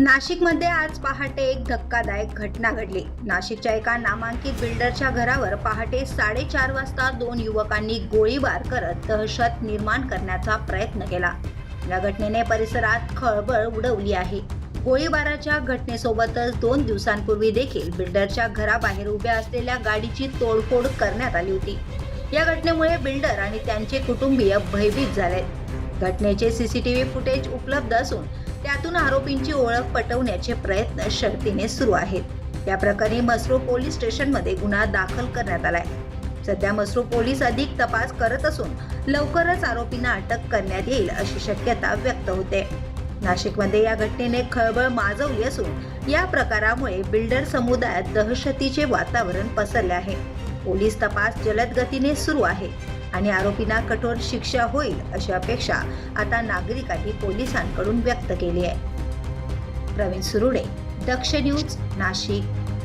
नाशिकमध्ये आज पहाटे एक धक्कादायक घटना घडली. नाशिकच्या एका नामांकित बिल्डरच्या घरावर पहाटे साडेचार वाजता दोन युवकांनी गोळीबार करत दहशत निर्माण करण्याचा प्रयत्न केला. या घटनेने परिसरात खळबळ उडवली आहे. गोळीबाराच्या घटनेसोबतच दोन दिवसांपूर्वी देखील बिल्डरच्या घराबाहेर उभ्या असलेल्या गाडीची तोडफोड करण्यात आली होती. या घटनेमुळे बिल्डर आणि त्यांचे कुटुंबीय भयभीत झाले. घटनेचे सीसीटीव्ही फुटेज उपलब्ध असून त्यातून आरोपींची ओळख पटवण्याचे प्रयत्न शर्तीने सुरू आहेत. या प्रकरणी मसरो पोलीस स्टेशनमध्ये गुन्हा दाखल करण्यात आलाय. सध्या मसरू पोलीस अधिक तपास करत असून लवकरच आरोपींना अटक करण्यात येईल अशी शक्यता व्यक्त होते. नाशिकमध्ये या घटनेने खळबळ माजवली असून या प्रकारामुळे बिल्डर समुदायात दहशतीचे वातावरण पसरले आहे. पोलीस तपास जलद गतीने सुरू आहे. आणि आरोपींना कठोर शिक्षा होईल अशी अपेक्षा आता नागरिकांनी पोलिसांकडून व्यक्त केली आहे. प्रवीण सुरुडे दक्ष न्यूज नाशिक.